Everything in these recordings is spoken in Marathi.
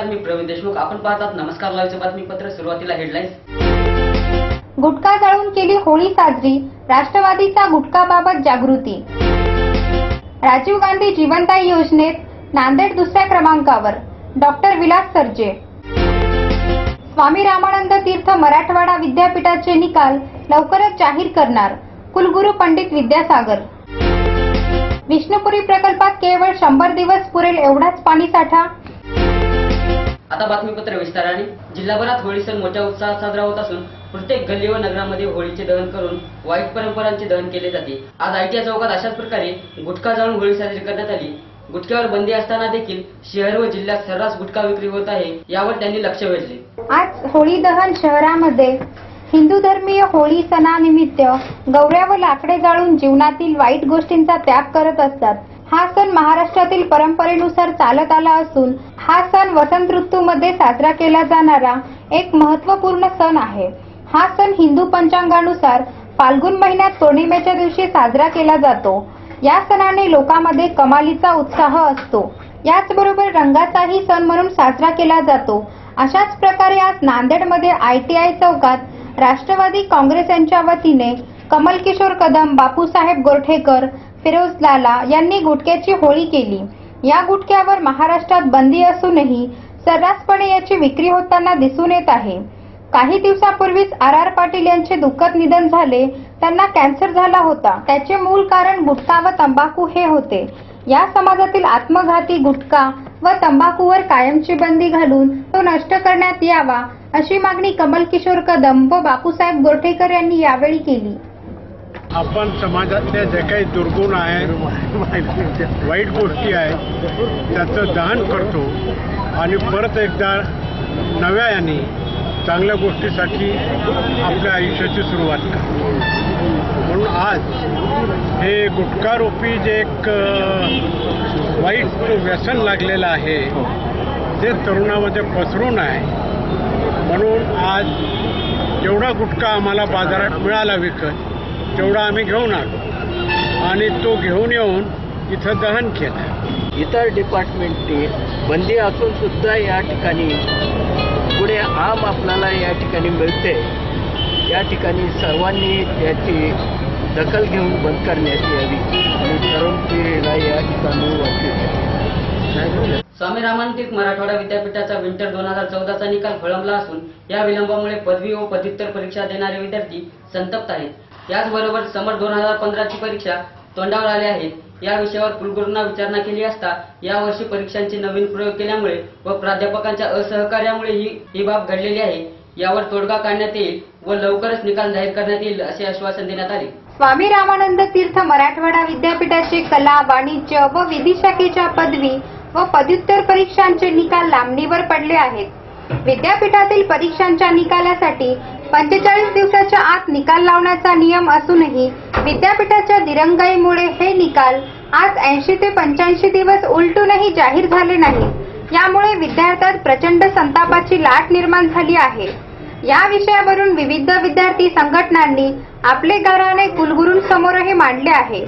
नमस्कार मी प्रवीण देशमुख. आपण पाहतात नमस्कार लाईव्हचं बातमीपत्र. सुरुवातीला हेडलाईन्स गुटखा जाळून केली होळी साजरी राष्ट्रवादीचा गुटखाबाबत जागृती. राजीव गांधी जीवनदायी योजनेत नांदेड दुसऱ्या क्रमांकावर डॉक्टर विलास सर्जे. स्वामी रामानंद तीर्थ मराठवाडा विद्यापीठाचे निकाल लवकरच जाहीर करणार कुलगुरू पंडित विद्यासागर. विष्णुपुरी प्रकल्पात केवळ शंभर दिवस पुरेल एवढाच पाणीसाठा आता बातमीपत्र विस्ताराने. जिल्हाभरात होळी सण मोठ्या उत्साहात साजरा होत असून प्रत्येक गल्ली व नगरामध्ये होळीचे दहन करून वाईट परंपरांचे दहन केले जाते. आज आयटीआय चौकात अशाच प्रकारे गुटखा जाळून होळी साजरी करण्यात आली. गुटख्यावर बंदी असताना देखील शहर व जिल्ह्यात सर्रास गुटखा विक्री होत आहे यावर त्यांनी लक्ष वेधले. आज होळी दहन शहरामध्ये हिंदू धर्मीय होळी सणानिमित्त गौऱ्या व लाकडे जाळून जीवनातील वाईट गोष्टींचा त्याग करत असतात. हा सण महाराष्ट्रातील परंपरेनुसार चालत आला असून हा सण वसंत ऋतूमध्ये साजरा केला जाणारा एक महत्त्वपूर्ण सण आहे. हा सण हिंदू पंचांगानुसार फाल्गुन महिन्यात पौर्णिमेच्या दिवशी साजरा केला जातो. या सणाने लोकांमध्ये कमालीचा उत्साह असतो. याचबरोबर रंगाचाही सण म्हणून साजरा केला जातो. अशाच प्रकारे आज नांदेडमध्ये आयटीआय चौकात राष्ट्रवादी काँग्रेस यांच्या वतीने कमल किशोर कदम बापूसाहेब गोरठेकर फिरोज लाला यांनी गुटख्याची होळी केली. या गुटख्यावर महाराष्ट्रात बंदी असूनही सर्रासपणे याची विक्री होताना दिसून येत आहे. काही दिवसापूर्वीच आर आर पाटील यांचे दुःखद निधन झाले. त्यांना कॅन्सर झाला होता. त्याचे मूळ कारण गुटखा व तंबाखू हे होते. या समाजातील आत्मघाती गुटखा व तंबाखूवर कायमची बंदी घालून तो नष्ट करण्यात यावा अशी मागणी कमल किशोर कदम व बापूसाहेब गोरठेकर यांनी यावेळी केली. आपण समाजातल्या जे काही दुर्गुण आहेत वाईट गोष्टी आहेत त्याचं दहन करतो आणि परत एकदा नव्या याने चांगल्या गोष्टीसाठी आपल्या आयुष्याची सुरुवात करतो. म्हणून आज हे गुटखारोपी जे एक वाईट व्यसन लागलेलं आहे ते तरुणामध्ये पसरून आहे. म्हणून आज जेवढा गुटखा आम्हाला बाजारात मिळाला विकत. तेवढा आम्ही घेऊन आलो आणि तो घेऊन येऊन इथं दहन केलं. इतर डिपार्टमेंटने बंदी असून सुद्धा या ठिकाणी पुढे आम आपल्याला या ठिकाणी मिळते. या ठिकाणी सर्वांनी याची दखल घेऊन बंद करण्यात यावी आणि तरुण पिढीला या ठिकाणी स्वामी रामांतिक मराठवाडा विद्यापीठाचा विंटर दोन हजार चौदाचा निकाल फळंबला असून या विलंबामुळे पदवी व पदव्युत्तर परीक्षा देणारे विद्यार्थी संतप्त आहेत. याचबरोबर समर दोन हजार पंधराची परीक्षा तोंडावर आली आहेत या विषयावर कुलगुरूंना विचारणा केली असता यावर्षी परीक्षांचे नवीन प्रयोग केल्यामुळे व प्राध्यापकांच्या असहकार्यामुळे ही ही बाब घडलेली आहे. यावर तोडगा काढण्यात येईल व लवकरच निकाल जाहीर करण्यात येईल असे आश्वासन देण्यात आले. स्वामी रामानंद तीर्थ मराठवाडा विद्यापीठाचे कला वाणिज्य व विधी शाखेच्या पदवी व पदव्युत्तर परीक्षांचे निकाल लांबणीवर पडले आहेत. विद्यापीठातील परीक्षांच्या निकालासाठी पंचेचाळीस दिवसाच्या आत निकाल लावण्याचा नियम असूनही विद्यापीठाच्या दिरंगाईमुळे हे निकाल आज ऐंशी ते पंच्याऐंशी दिवस उलटूनही जाहीर झाले नाही. यामुळे विद्यार्थ्यात प्रचंड संतापाची लाट निर्माण झाली आहे. या विषयावरून विविध विद्यार्थी संघटनांनी आपले गाराने कुलगुरूंसमोरही मांडले आहे.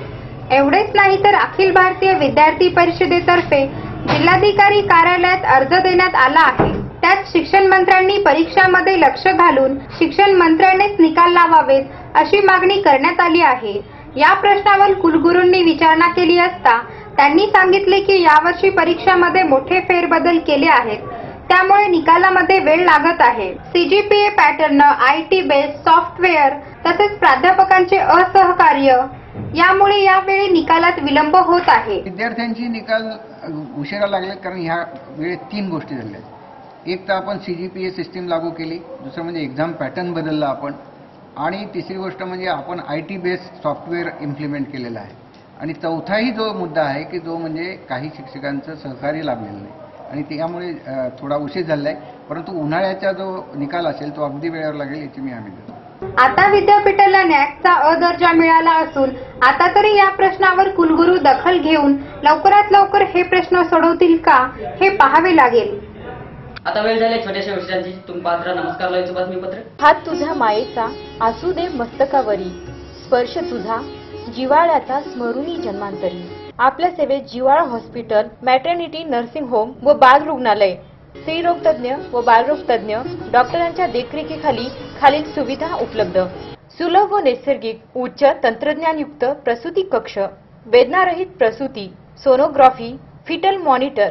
एवढेच नाही तर अखिल भारतीय विद्यार्थी परिषदेतर्फे जिल्हाधिकारी कार्यालयात अर्ज देण्यात आला आहे. त्यात शिक्षण मंत्र्यांनी परीक्षामध्ये लक्ष घालून शिक्षण मंत्र्यांनीच निकाल लावावेत अशी मागणी करण्यात आली आहे. या प्रश्नावर कुलगुरूंनी विचारणा केली असता त्यांनी सांगितले की यावर्षी परीक्षामध्ये मोठे फेरबदल केले आहेत. त्यामुळे निकालामध्ये वेळ लागत आहे. CGPA pattern I T based software तसेच प्राध्यापकांचे असहकार्य यामुळे यावेळी निकालात विलंब होत आहे. विद्यार्थ्यांची निकाल उशिरा लागले कारण ह्या वेळेत तीन गोष्टी झाल्या. एक तर आपण C G P A system लागू केली दुसरं म्हणजे एक्झाम पॅटर्न बदलला आपण आणि तिसरी गोष्ट म्हणजे आपण I T based software implement केलेलं आहे. आणि चौथाही जो मुद्दा आहे की जो म्हणजे काही शिक्षकांचं सहकार्य लाभलेलं नाही. आणि त्यामुळे थोडा उशीर झाला आहे परंतु उन्हाळ्याचा जो निकाल असेल तो अगदी वेळेवर लागेल याची मी हमी देतो. आता विद्यापीठाला नॅकचा अ दर्जा मिळाला असून आता तरी या प्रश्नावर कुलगुरू दखल घेऊन लवकरात लवकर हे प्रश्न सोडवतील का हे पाहावे लागेल. आता वेळ झाली छोट्याशा विषयांची. पात्र नमस्कार लाईव्हचं बातमीपत्र हात तुझ्या मायेचा असू दे मस्तकावरी. स्पर्श तुझा जिवाळ्याचा स्मरुणी जन्मांतरी. आपल्या सेवेत जिवाळा हॉस्पिटल मॅटर्निटी नर्सिंग होम व बाल रुग्णालय. स्त्रीरोग तज्ज्ञ व बालरोग तज्ज्ञ डॉक्टरांच्या देखरेखीखाली खालील सुविधा उपलब्ध. सुलभ व नैसर्गिक उच्च तंत्रज्ञानयुक्त प्रसूती कक्ष. वेदनारहित प्रसूती सोनोग्राफी फिटल मॉनिटर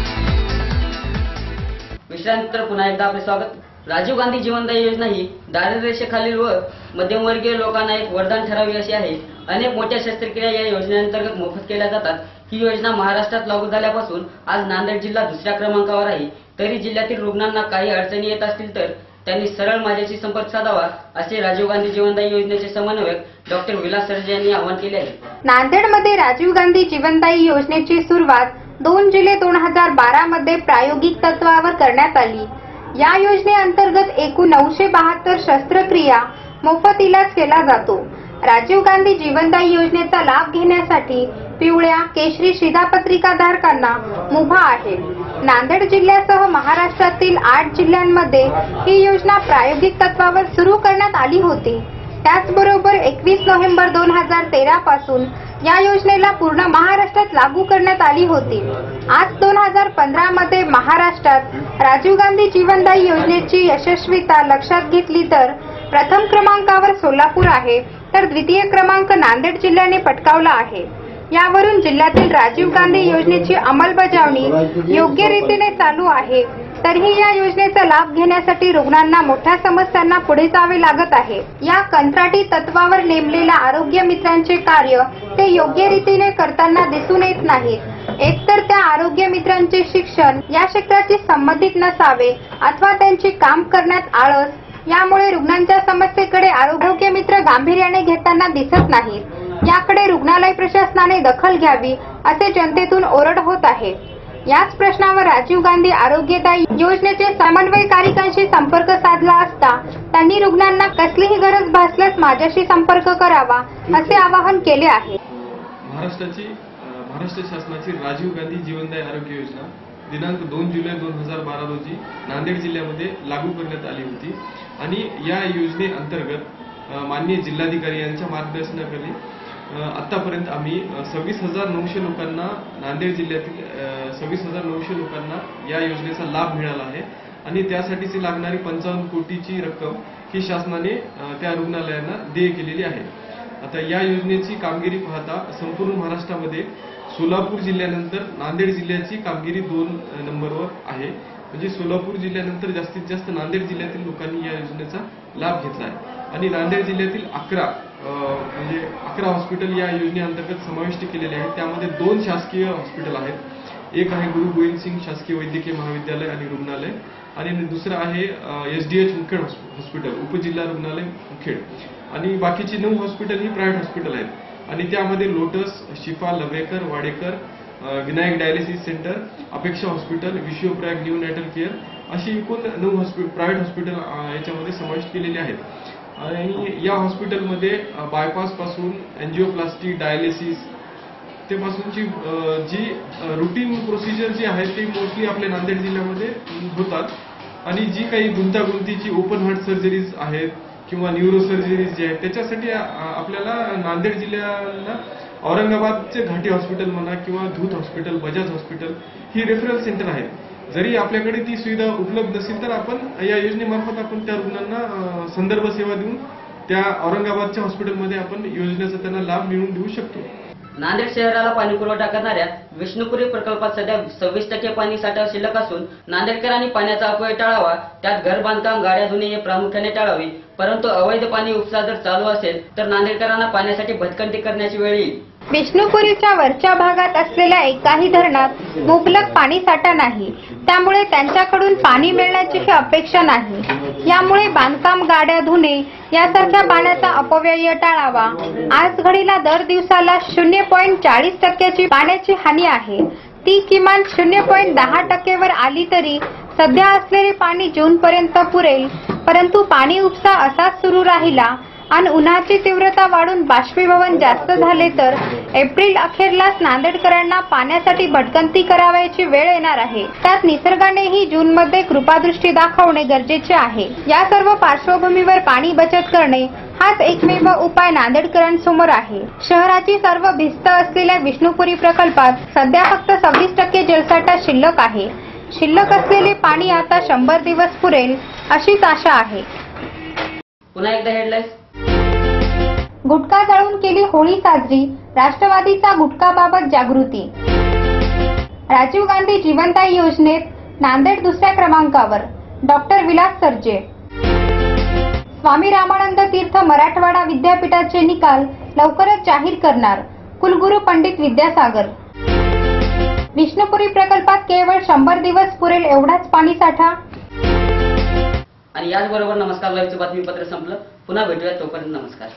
विश्रांतीनंतर पुन्हा एकदा आपले स्वागत. राजीव गांधी जीवनदायी योजना ही दारिद्र्यरेषेखालील व मध्यमवर्गीय लोकांना एक वरदान ठरावी अशी आहे. अनेक मोठ्या शस्त्रक्रिया या योजनेअंतर्गत मोफत केल्या जातात. ही योजना महाराष्ट्रात लागू झाल्यापासून आज नांदेड जिल्हा दुसऱ्या क्रमांकावर आहे तरी जिल्ह्यातील रुग्णांना काही अडचणी येत असतील तर त्यांनी सरळ माझ्याशी संपर्क साधावा असे राजीव गांधी जीवनदायी योजनेचे समन्वयक डॉक्टर विलास सरजे यांनी आवाहन केले आहे. नांदेडमध्ये राजीव गांधी जीवनदायी योजनेची सुरुवात दोन जुलै दोन हजार बारा मध्ये प्रायोगिक तत्वावर करण्यात आली. या योजनेअंतर्गत एकूण नऊशे बहात्तर शस्त्रक्रिया मोफत इलाज केला जातो. राजीव गांधी जीवनदायी योजनेचा लाभ घेण्यासाठी पिवळ्या केशरी शिधापत्रिका धारकांना मुभा आहे. नांदेड जिल्ह्यासह महाराष्ट्रातील आठ जिल्ह्यांमध्ये ही योजना प्रायोगिक तत्वावर सुरू करण्यात आली होती. त्याचबरोबर एकवीस नोव्हेंबर दोन हजार तेरा पासून या योजनेला पूर्ण महाराष्ट्रात लागू करण्यात आली होती. आज दोन हजार पंधरा मध्ये महाराष्ट्रात राजीव गांधी जीवनदायी योजनेची यशस्वीता लक्षात घेतली तर प्रथम क्रमांकावर सोलापूर आहे तर द्वितीय क्रमांक नांदेड जिल्ह्याने पटकावला आहे. यावरून जिल्ह्यातील राजीव गांधी योजनेची अंमलबजावणी योग्य रीतीने चालू आहे. तरीही या योजनेचा लाभ घेण्यासाठी रुग्णांना मोठ्या समस्यांना पुढे जावे लागत आहे. या कंत्राटी तत्वावर नेमलेल्या आरोग्य मित्रांचे कार्य ते योग्य रीतीने करताना दिसून येत नाहीत एकतर त्या आरोग्य मित्रांचे शिक्षण या क्षेत्राशी संबंधित नसावे अथवा त्यांचे काम करण्यात आळस यामुळे रुग्णांच्या समस्येकडे आरोग्य मित्र गांभीर्याने घेताना दिसत नाहीत. याकडे रुग्णालय प्रशासनाने दखल घ्यावी असे जनतेतून ओरड होत आहे. याच प्रश्नावर राजीव गांधी आरोग्यदायी योजनेचे समन्वयकारिकांशी संपर्क साधला असता त्यांनी रुग्णांना कसलीही गरज भासल्यास माझ्याशी संपर्क करावा असे आवाहन केले आहे. महाराष्ट्राची महाराष्ट्र शासनाची राजीव गांधी जीवनदायी आरोग्य योजना दिनांक दोन जुलै दोन हजार बारा रोजी नांदेड जिल्ह्यामध्ये लागू करण्यात आली होती. आणि या योजनेअंतर्गत माननीय जिल्हाधिकारी यांच्या मार्गदर्शनाखाली आतापर्यंत आम्ही सव्वीस हजार नऊशे लोकांना नांदेड जिल्ह्यातील सव्वीस हजार नऊशे लोकांना या योजनेचा लाभ मिळाला आहे. आणि त्यासाठीची लागणारी पंचावन्न कोटीची रक्कम ही शासनाने त्या रुग्णालयांना देय केलेली आहे. आता या योजनेची कामगिरी पाहता संपूर्ण महाराष्ट्रामध्ये सोलापूर जिल्ह्यानंतर नांदेड जिल्ह्याची कामगिरी दोन नंबरवर आहे. म्हणजे सोलापूर जिल्ह्यानंतर जास्तीत जास्त नांदेड जिल्ह्यातील लोकांनी या योजनेचा लाभ घेतला आहे. आणि नांदेड जिल्ह्यातील अकरा म्हणजे अकरा हॉस्पिटल या योजनेअंतर्गत समाविष्ट केलेले आहेत. त्यामध्ये दोन शासकीय हॉस्पिटल आहेत. एक आहे गुरु गोविंद सिंग शासकीय वैद्यकीय महाविद्यालय आणि रुग्णालय. आणि दुसरं आहे S D H Mukhed hospital उपजिल्हा रुग्णालय मुखेड. आणि बाकीची नऊ हॉस्पिटल ही प्रायव्हेट हॉस्पिटल आहेत. आणि त्यामध्ये Lotus Shifa Lavekar Wadekar Vinayak dialysis centre Apeksha hospital Vishwaprayag new natal care अशी एकूण नऊ हॉस्पिटल प्रायव्हेट हॉस्पिटल याच्यामध्ये समाविष्ट केलेले आहेत. आणि या हॉस्पिटलमध्ये बायपासपासून डायलिसिस ते पासूनची जी रुटीन प्रोसिजर जी आहे ती मोस्टली आपल्या नांदेड जिल्ह्यामध्ये होतात. आणि जी काही गुंतागुंतीची ओपन हार्ट सर्जरीज आहेत किंवा न्यूरो सर्जरीज जे आहेत त्याच्यासाठी आपल्याला नांदेड जिल्ह्याला औरंगाबादचे घाटी हॉस्पिटल म्हणा किंवा धूत हॉस्पिटल बजाज हॉस्पिटल ही रेफरल सेंटर आहेत. जरी आपल्याकडे ती सुविधा उपलब्ध असेल तर आपण या योजनेमार्फत आपण त्या रुग्णांना संदर्भ सेवा देऊन त्या औरंगाबादच्या हॉस्पिटलमध्ये आपण योजनेचा त्यांना लाभ मिळवून देऊ शकतो. नांदेड शहराला पाणी पुरवठा करणाऱ्या विष्णुपुरी प्रकल्पात सध्या सव्वीस टक्के पाणी साठा शिल्लक असून नांदेडकरांनी पाण्याचा अपव्यय टाळावा त्यात घर बांधकाम गाड्या धुणे हे प्रामुख्याने टाळावे. परंतु अवैध पाणी उपसा जर चालू असेल तर नांदेडकरांना पाण्यासाठी भटकंती करण्याची वेळ येईल. विष्णुपुरीच्या वरच्या भागात असलेल्या एकाही धरणात मुबलक पाणी साठा नाही. त्यामुळे त्यांच्याकडून पाणी मिळण्याची अपेक्षा नाही. यामुळे बांधकाम गाड्या धुणे यासारख्या पाण्याचा अपव्यय टाळावा. आज घडीला दर दिवसाला शून्य पॉईंट चाळीस टक्क्याची पाण्याची हानी आहे. ती किमान शून्य पॉईंट दहा टक्केवर आली तरी सध्या असलेले पाणी जून पर्यंत पुरेल. परंतु पाणी उपसा असाच सुरू राहिला आणि उन्हाची तीव्रता वाढून बाष्पीभवन जास्त झाले तर एप्रिल अखेरलाच नांदेडकरांना पाण्यासाठी भटकंती करावयाची वेळ येणार आहे. त्यात निसर्गानेही जूनमध्ये कृपादृष्टी दाखवणे गरजेचे आहे. या सर्व पार्श्वभूमीवर पाणी बचत करणे हाच एकमेव उपाय नांदेडकरांसमोर आहे. शहराची सर्व भिस्त असलेल्या विष्णुपुरी प्रकल्पात सध्या फक्त सव्वीस टक्के जलसाठा शिल्लक आहे. शिल्लक असलेले पाणी आता शंभर दिवस पुरेल अशीच आशा आहे. पुन्हा एकदा हेडलाईन्स गुटखा जाळून केली होळी साजरी राष्ट्रवादीचा गुटखाबाबत जागृती. राजीव गांधी जीवनदायी योजनेत नांदेड दुसऱ्या क्रमांकावर डॉक्टर विलास सरजे. स्वामी रामानंद तीर्थ मराठवाडा विद्यापीठाचे निकाल लवकरच जाहीर करणार कुलगुरू पंडित विद्यासागर. विष्णुपुरी प्रकल्पात केवळ शंभर दिवस पुरेल एवढाच पाणी साठा. आणि याचबरोबर नमस्कार लाईव्हचं बातमीपत्र संपलं. पुन्हा भेटूया तोपर्यंत नमस्कार.